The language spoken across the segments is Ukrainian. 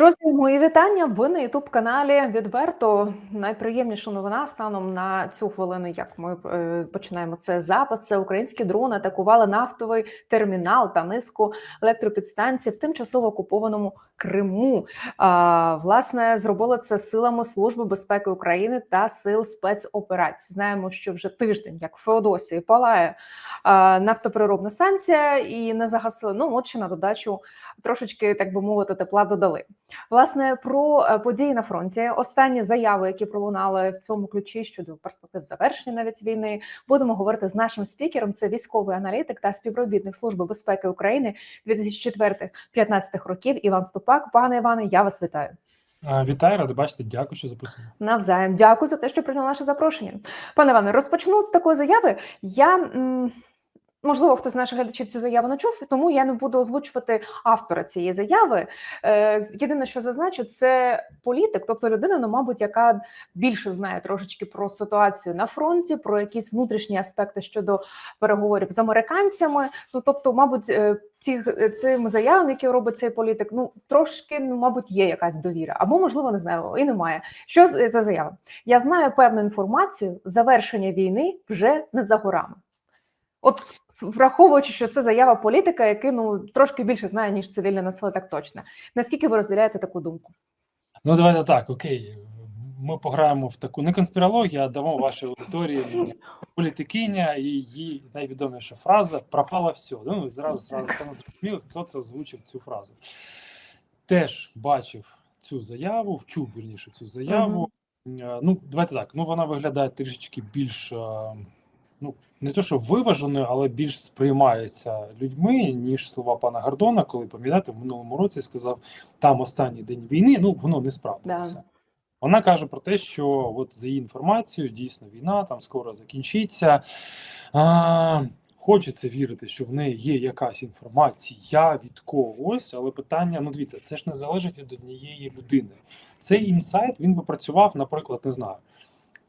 Друзі, мої вітання. Ви на Ютуб каналі відверто найприємніша новина станом на цю хвилину. Як ми е, починаємо це запис, це українські дрони атакували нафтовий термінал та низку електропідстанцій в тимчасово окупованому Криму. Власне, зробили це силами Служби безпеки України та сил спецоперацій. Знаємо, що вже тиждень, як в Феодосії, палає а, нафтопереробна станція, і не загасили. Ну от ще на додачу трошечки, так би мовити, тепла додали. Власне, про е, події на фронті, останні заяви, які пролунали в цьому ключі щодо перспектив завершення навіть війни, будемо говорити з нашим спікером. Це військовий аналітик та співробітник Служби безпеки України 2004-2015 років. Іван Ступак. Пане Іване, я вас вітаю. Вітаю, рада бачити. Дякую, що запросили. Навзаєм дякую за те, що прийняли наше запрошення. Пане Іване, розпочну з такої заяви. Я м, можливо, хтось з наших глядачів цю заяву не чув, тому я не буду озвучувати автора цієї заяви. Е, єдине, що зазначу, це політик, тобто людина, ну, мабуть, яка більше знає трошечки про ситуацію на фронті, про якісь внутрішні аспекти щодо переговорів з американцями. Ну, тобто, мабуть, е, ці, цим заявам, які робить цей політик, ну трошки, ну, мабуть, є якась довіра, або можливо, не знаю, і немає. Що за заява? Я знаю певну інформацію. Завершення війни вже не за горами. От враховуючи, що це заява політика, який ну трошки більше знає ніж цивільне населення, так точно. Наскільки ви розділяєте таку думку? Ну, давайте так, окей. Ми пограємо в таку не конспірологію, а дамо вашій аудиторії політикиня і її найвідоміша фраза пропало все. Ну, і зразу зразу стане зрозуміло, хто це озвучив цю фразу. Теж бачив цю заяву, вчув вірніше цю заяву. Е, Ну, давайте так. Ну, вона виглядає трішечки більш. Ну, не то, що виваженою, але більш сприймається людьми, ніж слова пана Гордона, коли пам'ятаєте, в минулому році сказав, там останній день війни, ну воно не справдилося. Да. Вона каже про те, що от за її інформацією, дійсно війна там скоро закінчиться. А, хочеться вірити, що в неї є якась інформація від когось, але питання: ну дивіться, це ж не залежить від однієї людини. Цей інсайт він би працював, наприклад, не знаю.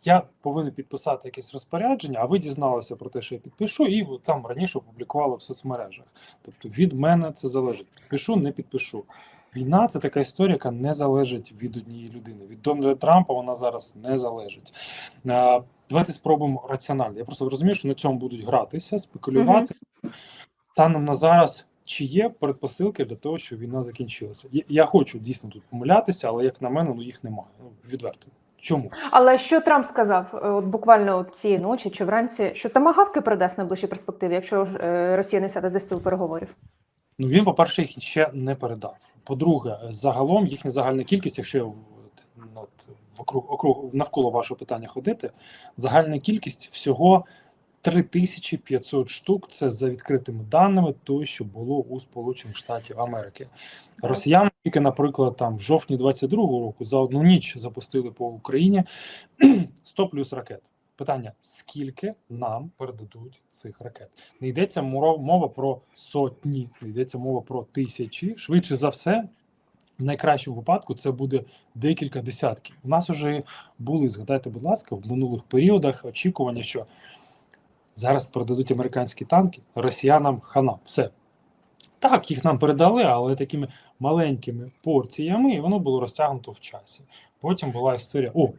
Я повинен підписати якесь розпорядження, а ви дізналися про те, що я підпишу, і там раніше опублікували в соцмережах. Тобто від мене це залежить. Підпишу, не підпишу. Війна це така історія, яка не залежить від однієї людини. Від Дональда Трампа вона зараз не залежить. А, давайте спробуємо раціонально. Я просто розумію, що на цьому будуть гратися, спекулювати. Станом на зараз. Чи є передпосилки для того, що війна закінчилася? Я, я хочу дійсно тут помилятися, але як на мене, ну їх немає. Ну, відверто. Чому? Але що Трамп сказав е, от буквально от цієї ночі чи вранці, що тамагавки продасть на ближчій перспективі, якщо е, Росія не сяде за стіл переговорів? Ну він, по-перше, їх ще не передав. По-друге, загалом їхня загальна кількість, якщо я от, от, вокруг, округ, навколо вашого питання ходити, загальна кількість всього 3500 штук. Це за відкритими даними, того, що було у Сполучених Штатів Америки. Росіяни тільки, наприклад, там в жовтні 22-го року за одну ніч запустили по Україні 100 плюс ракет. Питання: скільки нам передадуть цих ракет? Не йдеться мова про сотні, не йдеться мова про тисячі. Швидше за все, в найкращому випадку це буде декілька десятків. У нас вже були, згадайте, будь ласка, в минулих періодах очікування, що зараз передадуть американські танки, росіянам хана. Все. Так, їх нам передали, але такими маленькими порціями, і воно було розтягнуто в часі. Потім була історія: о,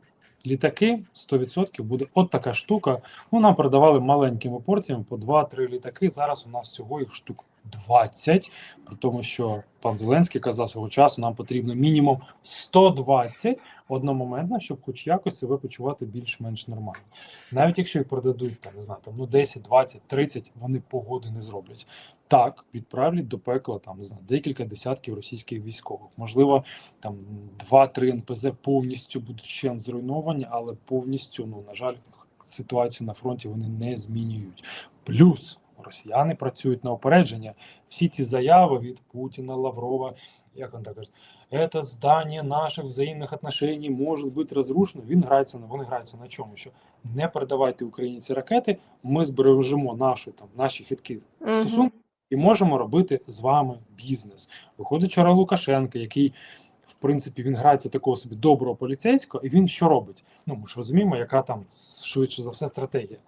літаки 100% буде от така штука. Ну, нам передавали маленькими порціями по 2-3 літаки. Зараз у нас всього їх штук 20, при тому, що пан Зеленський казав свого часу, нам потрібно мінімум 120 одномоментно, щоб хоч якось себе почувати більш-менш нормально. Навіть якщо їх продадуть там, не знаю, там ну 10, 20, 30, вони погоди не зроблять. Так, відправлять до пекла там не знаю, декілька десятків російських військових. Можливо, там 2-3 НПЗ повністю будуть ще зруйновані, але повністю, ну на жаль, ситуацію на фронті вони не змінюють. Плюс росіяни працюють на опередження. Всі ці заяви від Путіна, Лаврова, як він так каже, це здання наших взаємних отношений може бути розрушено. Він грається на вони граються на чому? Що не передавайте Україні ці ракети, ми збережемо нашу там наші хиткі стосунки і можемо робити з вами бізнес. Виходить вчора Лукашенко, який. В принципі, він грається такого собі доброго поліцейського, і він що робить? Ну, ми ж розуміємо, яка там швидше за все стратегія.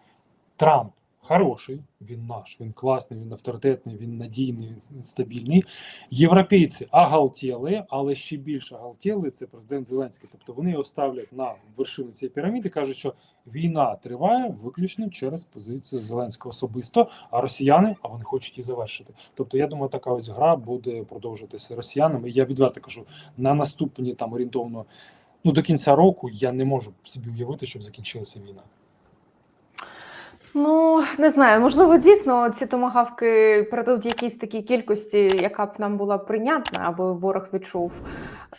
Трамп хороший, він наш, він класний, він авторитетний, він надійний, він стабільний. Європейці агалтіли, але ще більше агалтіли це президент Зеленський. Тобто вони його ставлять на вершину цієї піраміди, кажуть, що війна триває виключно через позицію Зеленського особисто, а росіяни, а вони хочуть її завершити. Тобто, я думаю, така ось гра буде продовжуватися росіянами. Я відверто кажу, на наступні там орієнтовно ну до кінця року я не можу собі уявити, щоб закінчилася війна. Ну, не знаю, можливо, дійсно ці томагавки передадуть якійсь такій кількості, яка б нам була прийнятна, аби ворог відчув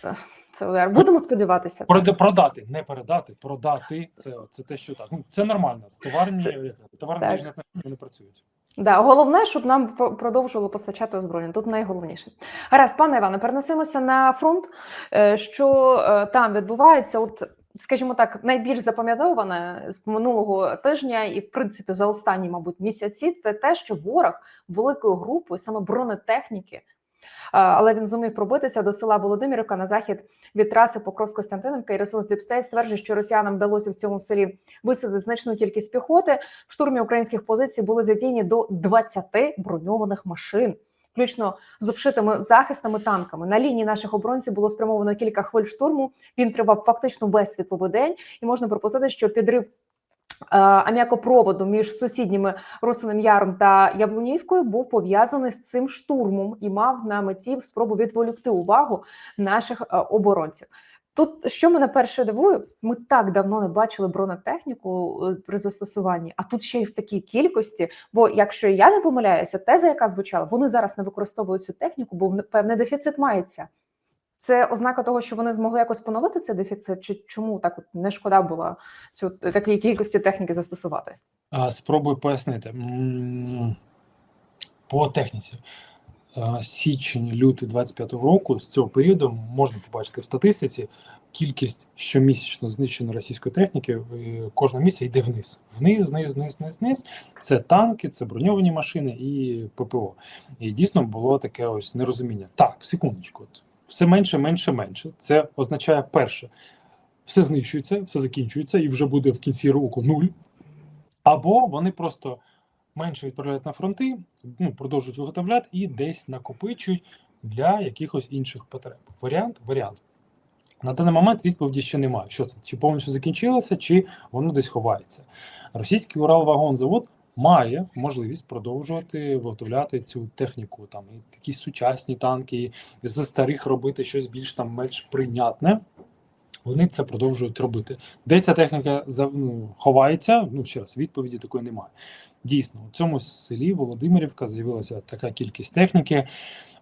е, це удар. Будемо сподіватися. Прода- продати, не передати, продати це, це те, що так. Ну це нормально. Товарні Це- товарні так. вони працюють. Да, головне, щоб нам продовжували постачати озброєння. Тут найголовніше. Гаразд, пане Іване, перенесемося на фронт. Е, Що е, там відбувається? От, скажімо так, найбільш запам'ятоване з минулого тижня, і в принципі за останні, мабуть, місяці, це те, що ворог великою групою саме бронетехніки. Але він зумів пробитися до села Володимирівка на захід від траси Покровсько-Стянтинівка і ресурс Діпстей стверджує, що росіянам вдалося в цьому селі висадити значну кількість піхоти. В штурмі українських позицій були задіяні до 20 броньованих машин, включно з обшитими захистами танками. На лінії наших оборонців було спрямовано кілька хвиль штурму. Він тривав фактично весь світловий день, і можна припустити, що підрив. Ам'якопроводу Аміакопроводу між сусідніми Росиним Яром та Яблунівкою був пов'язаний з цим штурмом і мав на меті спробу відволікти увагу наших е, оборонців. Тут що мене перше дивує, ми так давно не бачили бронетехніку е, при застосуванні, а тут ще й в такій кількості. Бо якщо я не помиляюся, теза, яка звучала, вони зараз не використовують цю техніку, бо певний дефіцит мається. Це ознака того, що вони змогли якось поновити цей дефіцит, чи чому так от не шкода було цю такій кількості техніки застосувати? А, спробую пояснити. По техніці. Січень, лютий 25-го року з цього періоду можна побачити в статистиці кількість щомісячно знищеної російської техніки е, кожного місяця йде вниз. Вниз, вниз, вниз, вниз, вниз. Це танки, це броньовані машини і ППО. І дійсно було таке ось нерозуміння. Так, секундочку, от все менше, менше, менше. Це означає перше, все знищується, все закінчується, і вже буде в кінці року нуль. Або вони просто менше відправляють на фронти, ну, продовжують виготовляти і десь накопичують для якихось інших потреб. Варіант варіант. На даний момент відповіді ще немає. Що це? Чи повністю закінчилося, чи воно десь ховається. Російський Уралвагонзавод має можливість продовжувати виготовляти цю техніку, там і такі сучасні танки, і з старих робити щось більш там менш прийнятне. Вони це продовжують робити. Де ця техніка ну, ховається? Ну ще раз, відповіді такої немає. Дійсно, у цьому селі Володимирівка з'явилася така кількість техніки.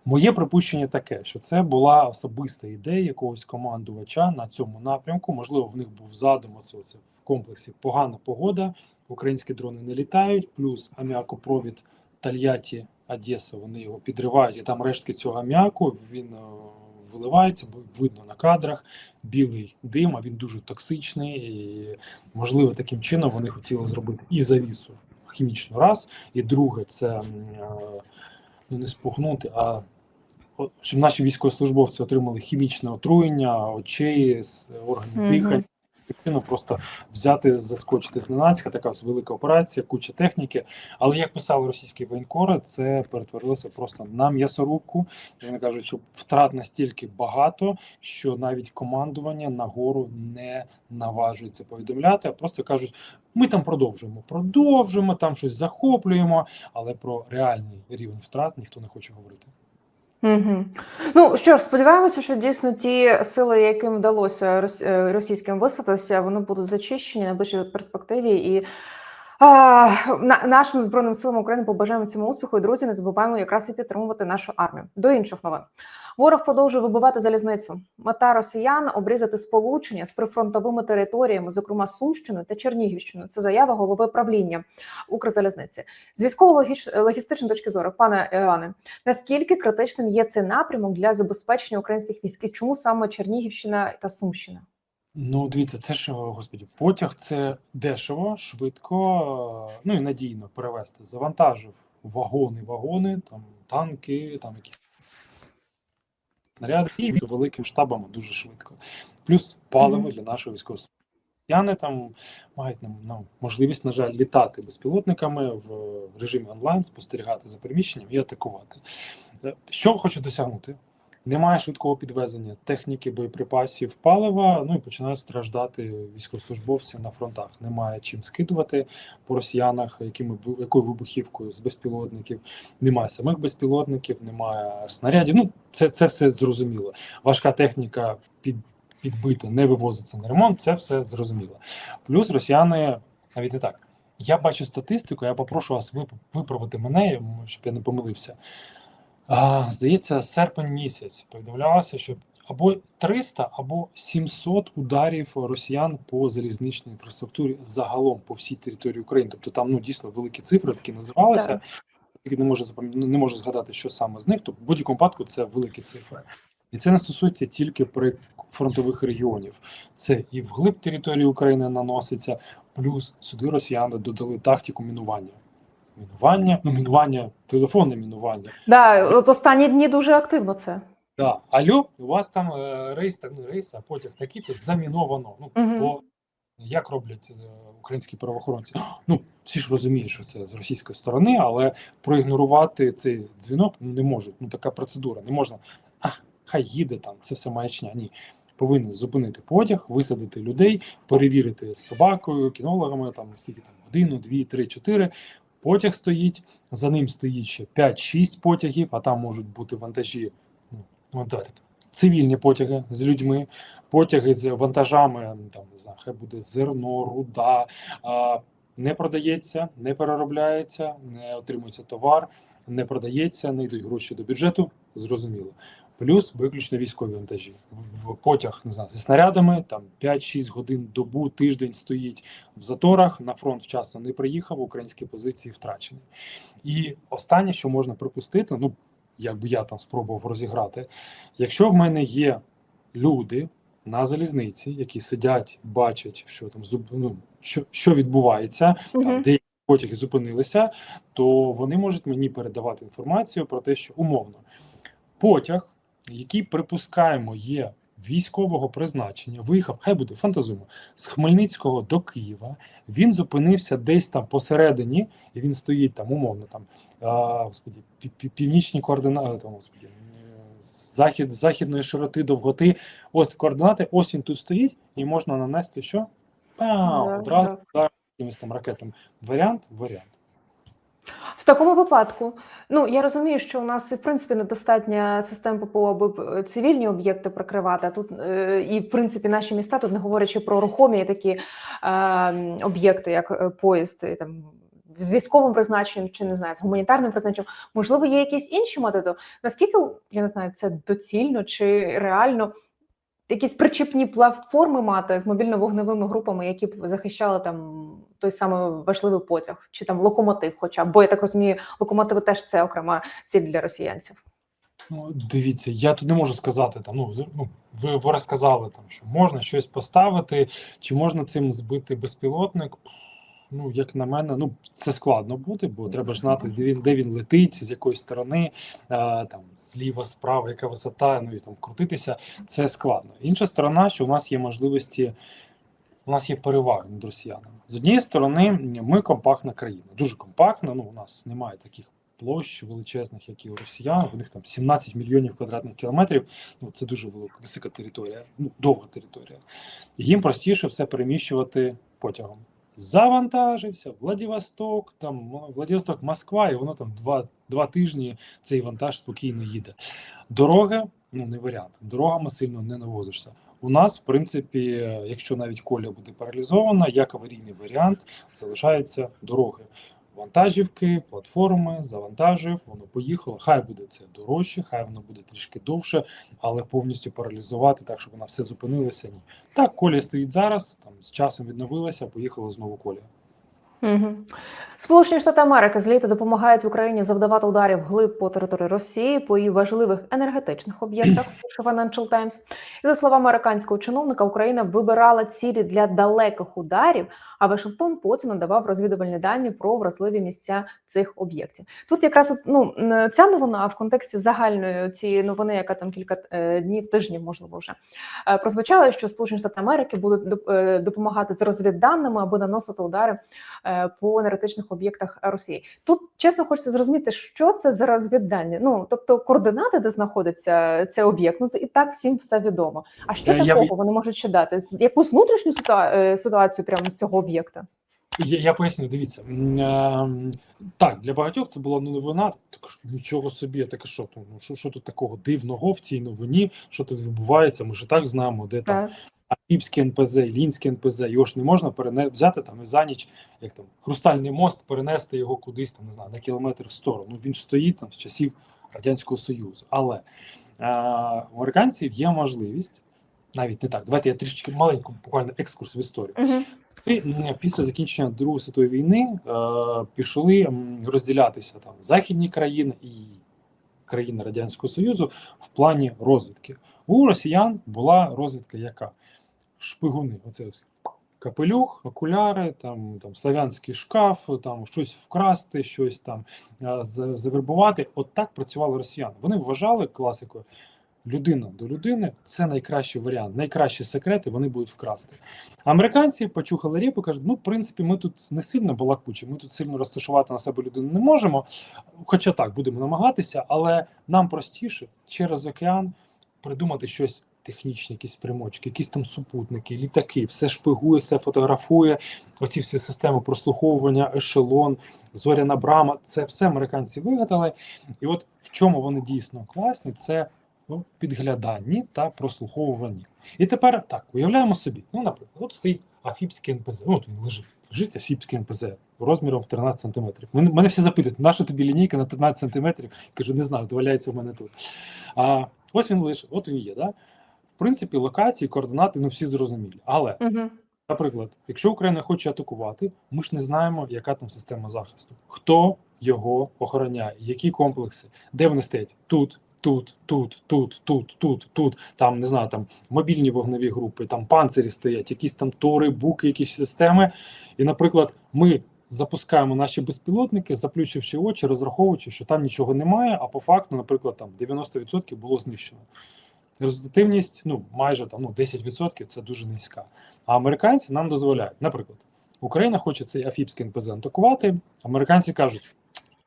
Моє припущення таке, що це була особиста ідея якогось командувача на цьому напрямку. Можливо, в них був задум оце в комплексі погана погода, українські дрони не літають, плюс аміакопровід Тольятті, Одеса, вони його підривають, і там рештки цього аміаку він е, виливається, бо видно на кадрах білий дим, а він дуже токсичний. І, можливо, таким чином вони хотіли зробити і завісу хімічну раз, і друге, це е, ну, не спугнути, а щоб наші військовослужбовці отримали хімічне отруєння очей, органів дихання. Таким Просто взяти, заскочити зненацька, така ось велика операція, куча техніки. Але як писали російські воєнкори, це перетворилося просто на м'ясорубку. Вони кажуть, що втрат настільки багато, що навіть командування нагору не наважується повідомляти, а просто кажуть: ми там продовжуємо, продовжуємо, там щось захоплюємо, але про реальний рівень втрат ніхто не хоче говорити. Угу. Ну що ж, сподіваємося, що дійсно ті сили, яким вдалося е, російським висадитися, вони будуть зачищені на ближчій перспективі. І а, на, нашим збройним силам України побажаємо цьому успіху. І друзі, не забуваємо якраз і підтримувати нашу армію. До інших новин. Ворог продовжує вибивати залізницю. Мета росіян обрізати сполучення з прифронтовими територіями, зокрема Сумщиною та Чернігівщиною. Це заява голови правління Укрзалізниці. З військово-логістичної точки зору, пане Іване, наскільки критичним є цей напрямок для забезпечення українських військ? І чому саме Чернігівщина та Сумщина? Ну, дивіться, це ж, господі, потяг це дешево, швидко, ну і надійно перевезти. Завантажив вагони, вагони, там танки, там якісь снаряди, і великим штабами дуже швидко. Плюс паливо для нашого військовослужбовця. там мають ну, можливість, на жаль, літати безпілотниками в режимі онлайн, спостерігати за переміщенням і атакувати. Е, Що хочу досягнути? Немає швидкого підвезення техніки, боєприпасів, палива. Ну і починають страждати військовослужбовці на фронтах. Немає чим скидувати по росіянах, якими якою вибухівкою з безпілотників. Немає самих безпілотників, немає снарядів. Ну це, це все зрозуміло. Важка техніка під, підбита, не вивозиться на ремонт. Це все зрозуміло. Плюс росіяни навіть не так. Я бачу статистику, я попрошу вас виправити мене, щоб я не помилився. А, здається, серпень місяць повідомлялося, що або 300, або 700 ударів росіян по залізничній інфраструктурі загалом по всій території України. Тобто там ну дійсно великі цифри такі називалися. Тільки не можу ну, не можу згадати, що саме з них. Тобто, в будь-якому випадку це великі цифри. І це не стосується тільки при фронтових регіонів. Це і вглиб території України наноситься, плюс сюди росіяни додали тактику мінування. Мінування, ну мінування, телефонне мінування. Да, от останні дні дуже активно це. Да. Алло, у вас там е, рейс, так не рейс, а потяг такий, то заміновано. Ну, Мгм. по, як роблять е, українські правоохоронці? Ну, всі ж розуміють, що це з російської сторони, але проігнорувати цей дзвінок ну, не можуть. Ну, така процедура. Не можна, а, хай їде там, це все маячня. Ні. Повинні зупинити потяг, висадити людей, перевірити з собакою, кінологами, там скільки там годину, дві, три, чотири. Потяг стоїть, за ним стоїть ще 5-6 потягів, а там можуть бути вантажі ну, так, цивільні потяги з людьми, потяги з вантажами, там не знаю, хай буде зерно, руда. А, не продається, не переробляється, не отримується товар, не продається, не йдуть гроші до бюджету. Зрозуміло. Плюс виключно військові вантажі. В- потяг не знаю, зі снарядами, там 5-6 годин добу, тиждень стоїть в заторах. На фронт вчасно не приїхав, українські позиції втрачені. І останнє, що можна припустити, ну якби я там спробував розіграти, якщо в мене є люди на залізниці, які сидять, бачать, що там ну, що, що відбувається, там Мгм. деякі потяги зупинилися, то вони можуть мені передавати інформацію про те, що умовно потяг, який припускаємо є військового призначення, виїхав, хай буде фантазуємо, з Хмельницького до Києва. Він зупинився десь там посередині, і він стоїть там, умовно, там а, господі, пі- пі- північні координати, там, господі, захід західної широти довготи. Ось координати, ось він тут стоїть, і можна нанести що? Пау, одразу якимось там ракетами. Варіант, варіант. В такому випадку, ну я розумію, що у нас в принципі недостатня систем ППО, аби цивільні об'єкти прикривати. А тут е, і в принципі наші міста, тут не говорячи про рухомі такі е, об'єкти, як е, поїзд, і, там з військовим призначенням чи не знаю, з гуманітарним призначенням. Можливо, є якісь інші методи. Наскільки я не знаю, це доцільно чи реально? Якісь причепні платформи мати з мобільно-вогневими групами, які б захищали там той самий важливий потяг, чи там локомотив, хоча б. бо я так розумію, локомотиви теж це окрема ціль для росіянців. Ну, дивіться, я тут не можу сказати там. Ну, ну ви, ви розказали там, що можна щось поставити, чи можна цим збити безпілотник. Ну, як на мене, ну це складно буде, бо треба ж знати, де він, де він летить, з якої сторони, а, там зліва, справа, яка висота, ну і там крутитися. Це складно. Інша сторона, що у нас є можливості, у нас є переваги над росіянами. З однієї сторони, ми компактна країна, дуже компактна. Ну, у нас немає таких площ величезних, як і у росіян. У них там 17 мільйонів квадратних кілометрів. Ну це дуже велика висока територія, ну довга територія. Їм простіше все переміщувати потягом. Завантажився Владивосток, там Владивосток, Москва, і воно там два, два тижні цей вантаж спокійно їде. Дорога, ну не варіант. Дорогами сильно не навозишся. У нас, в принципі, якщо навіть коля буде паралізована, як аварійний варіант залишаються дороги. Вантажівки, платформи, завантажив, воно поїхало. Хай буде це дорожче, хай воно буде трішки довше, але повністю паралізувати так, щоб вона все зупинилася. Ні. Так, колія стоїть зараз, там з часом відновилася, поїхала знову колія. Угу. Сполучені Штати Америки з літа допомагають Україні завдавати ударів глиб по території Росії по її важливих енергетичних об'єктах. Пише Financial Times. І за словами американського чиновника, Україна вибирала цілі для далеких ударів, а Вашингтон потім надавав розвідувальні дані про вразливі місця цих об'єктів. Тут якраз ну ця новина в контексті загальної цієї новини, яка там кілька е, днів, тижнів, можливо, вже е, прозвучала, що Сполучені Штати Америки будуть е, допомагати з розвідданими аби наносити удари по енергетичних об'єктах Росії. Тут чесно хочеться зрозуміти, що це за розвіддання. Ну тобто координати, де знаходиться цей об'єкт, ну це і так всім все відомо. А що Е, я такого б- вони можуть ще дати? Якусь внутрішню е, ситуацію прямо з цього об'єкта? Я, я поясню, дивіться. Ем, Так, для багатьох це була новина. Так нічого собі, я таке що, ну, що, що тут такого дивного в цій новині, що тут відбувається, ми ж і так знаємо, де там Так. Апіпське НПЗ, Лінське НПЗ, його ж не можна перене... взяти там і за ніч, як там, хрустальний мост, перенести його кудись там, не знаю, на кілометр в сторону. Він стоїть там з часів Радянського Союзу. Але а, у американців є можливість, навіть не так, давайте я трішечки маленьку буквально екскурс в історію. Угу. І, Після закінчення Другої світової війни е, пішли розділятися там західні країни і країни Радянського Союзу в плані розвідки. У росіян була розвідка яка? Шпигуни. Оце ось капелюх, окуляри, там, там славянський шкаф, там щось вкрасти, щось там завербувати. От так працювали росіяни. Вони вважали класикою. Людина до людини це найкращий варіант, найкращі секрети вони будуть вкрасти. Американці почухали репу, кажуть: ну, в принципі, ми тут не сильно балакучі, ми тут сильно розташувати на себе людину не можемо. Хоча так, будемо намагатися, але нам простіше через океан придумати щось технічне, якісь примочки, якісь там супутники, літаки, все шпигує, все фотографує. Оці всі системи прослуховування, ешелон, зоряна брама. Це все американці вигадали. І от в чому вони дійсно класні, це у підгляданні та прослуховуванні. І тепер так, уявляємо собі, ну, наприклад, от стоїть Афіпський НПЗ. Ну, от він лежить. Лежить Афіпський НПЗ розміром в 13 сантиметрів. Мене, мене всі запитують, наша тобі лінійка на 13 сантиметрів? Кажу, не знаю, доваляється в мене тут. А, ось він лежить, от він є. Да? Принципі, локації, координати, ну всі зрозумілі. Але Угу. Наприклад, якщо Україна хоче атакувати, ми ж не знаємо, яка там система захисту, хто його охороняє, які комплекси, де вони стоять тут, тут, тут, тут, тут, тут, тут. Там не знаю, там мобільні вогневі групи, там панцирі стоять, якісь там тори, буки, якісь системи. І, наприклад, ми запускаємо наші безпілотники, заплющивши очі, розраховуючи, що там нічого немає. А по факту, наприклад, там 90% було знищено. Результативність ну майже там ну 10% це дуже низька. А американці нам дозволяють. Наприклад, Україна хоче цей Афіпський НПЗ атакувати. Американці кажуть,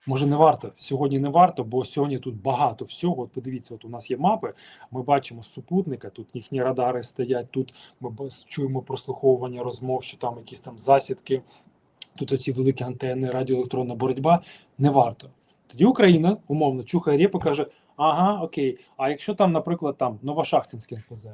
може не варто сьогодні не варто, бо сьогодні тут багато всього. От подивіться, от у нас є мапи. Ми бачимо супутника, тут їхні радари стоять. Тут ми чуємо прослуховування розмов, що там якісь там засідки. Тут оці великі антени, радіоелектронна боротьба. Не варто. Тоді Україна умовно чухає репу, каже: ага, окей. А якщо там, наприклад, там Новошахтинське НПЗ,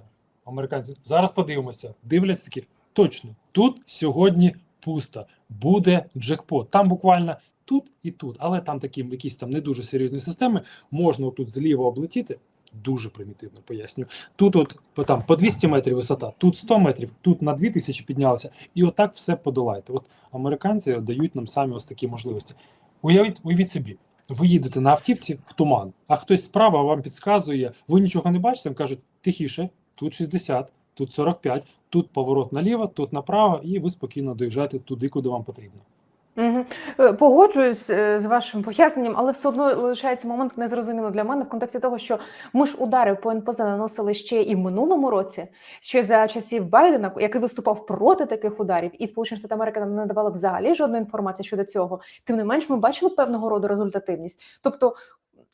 американці зараз подивимося, дивляться такі. Точно, тут сьогодні пусто, буде джекпот. Там буквально тут і тут, але там такі якісь там не дуже серйозні системи. Можна тут зліва облетіти. Дуже примітивно поясню. Тут, от там по 200 метрів висота, тут 100 метрів, тут на 2000 піднялося, і отак все подолаєте. От американці дають нам самі ось такі можливості. Уявіть, уявіть собі, ви їдете на автівці в туман, а хтось справа вам підказує, ви нічого не бачите, вам кажуть, тихіше, тут 60, тут 45, тут поворот наліво, тут направо, і ви спокійно доїжджаєте туди, куди вам потрібно. Угу. Погоджуюсь е, з вашим поясненням, але все одно лишається момент незрозуміло для мене в контексті того, що ми ж удари по НПЗ наносили ще і в минулому році, ще за часів Байдена, який виступав проти таких ударів, і Сполучені Штати Америки нам не давали взагалі жодної інформації щодо цього. Тим не менш, ми бачили певного роду результативність. Тобто,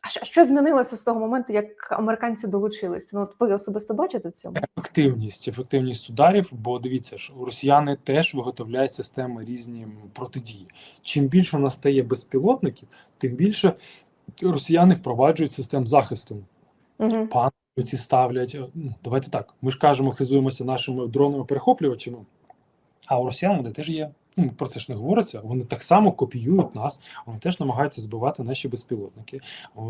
а що, що змінилося з того моменту, як американці долучилися? Ну, от ви особисто бачите в цьому? Ефективність, ефективність ударів, бо дивіться ж, росіяни теж виготовляють системи різні протидії. Чим більше у нас стає безпілотників, тим більше росіяни впроваджують систем захисту. Угу. Пан ці ставлять. е, Ну, давайте так. Ми ж кажемо, хизуємося нашими дронами перехоплювачами. А у росіян вони теж є. Ну, про це ж не говориться. Вони так само копіюють нас, вони теж намагаються збивати наші безпілотники. Е,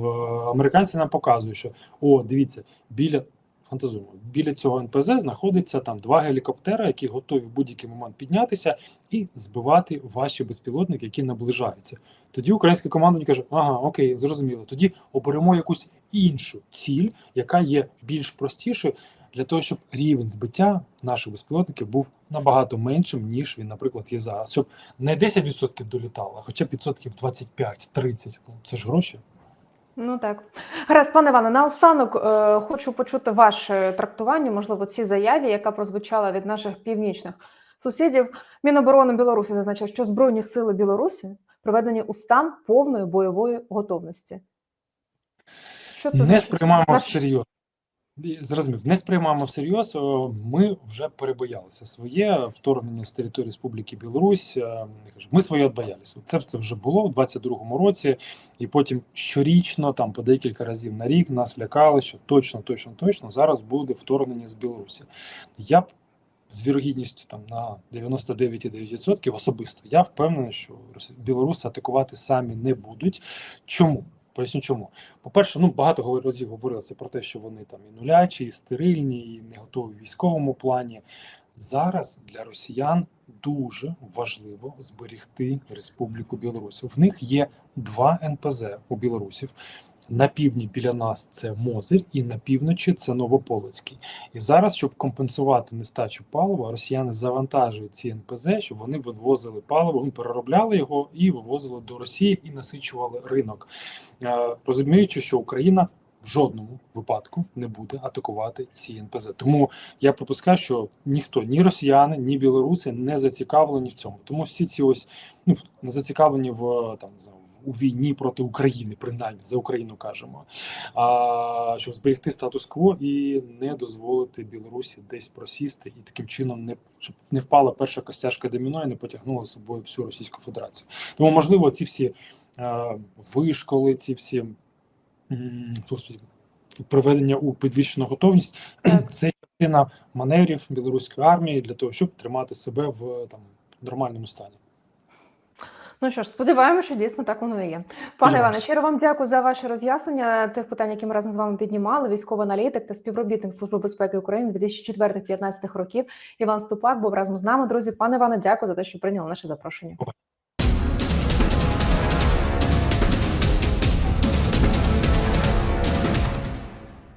Американці нам показують, що о, дивіться, біля фантазуємо. Біля цього НПЗ знаходиться там два гелікоптери, які готові в будь-який момент піднятися і збивати ваші безпілотники, які наближаються. Тоді українське командування каже: ага, окей, зрозуміло. Тоді оберемо якусь іншу ціль, яка є більш простішою, для того, щоб рівень збиття наших безпілотників був набагато меншим, ніж він, наприклад, є зараз. Щоб не 10% долітало, а хоча б відсотків 25-30. Ну, це ж гроші. Ну так. Гаразд, пане Іване, наостанок е, хочу почути ваше трактування, можливо, цій заяві, яка прозвучала від наших північних сусідів. Міноборони Білорусі зазначив, що Збройні сили Білорусі приведені у стан повної бойової готовності. Що це не сприймаємо всерйоз. Зрозумів, не сприймаємо всерйоз. Ми вже перебоялися своє вторгнення з території Республіки Білорусь. е, Ми своє відбоялися. Це це вже було в 22-му році, і потім щорічно, там по декілька разів на рік, нас лякали, що точно, точно, точно зараз буде вторгнення з Білорусі. Я б з вірогідністю там на 99,9% особисто я впевнений, що білоруси атакувати самі не будуть. Чому? Поясню чому. По-перше, ну багато разів говорилося про те, що вони там і нулячі, і стерильні, і не готові в військовому плані. Зараз для росіян дуже важливо зберегти Республіку Білорусь. В них є два НПЗ у білорусів. На півдні біля нас це Мозир, і на півночі це Новополоцький. І зараз, щоб компенсувати нестачу палива, росіяни завантажують ці НПЗ, щоб вони вивозили паливо, переробляли його і вивозили до Росії і насичували ринок, Е, розуміючи, що Україна в жодному випадку не буде атакувати ці НПЗ. Тому я припускаю, що ніхто, ні росіяни, ні білоруси не зацікавлені в цьому. Тому всі ці ось ну не зацікавлені в там у війні проти України, принаймні за Україну кажемо. А щоб зберегти статус-кво і не дозволити Білорусі десь просісти, і таким чином не щоб не впала перша костяшка доміно і не потягнула з собою всю Російську Федерацію. Тому можливо, ці всі е, вишколи, ці всі м, господи, приведення у підвищену готовність Так. це частина маневрів білоруської армії для того, щоб тримати себе в там нормальному стані. Ну що ж, сподіваємося, що дійсно так воно і є. Пане Іване, щиро вам дякую за ваше роз'яснення тих питань, які ми разом з вами піднімали. Військовий аналітик та співробітник Служби безпеки України 2004-2015 років. Іван Ступак був разом з нами. Друзі, пане Іване, дякую за те, що прийняли наше запрошення.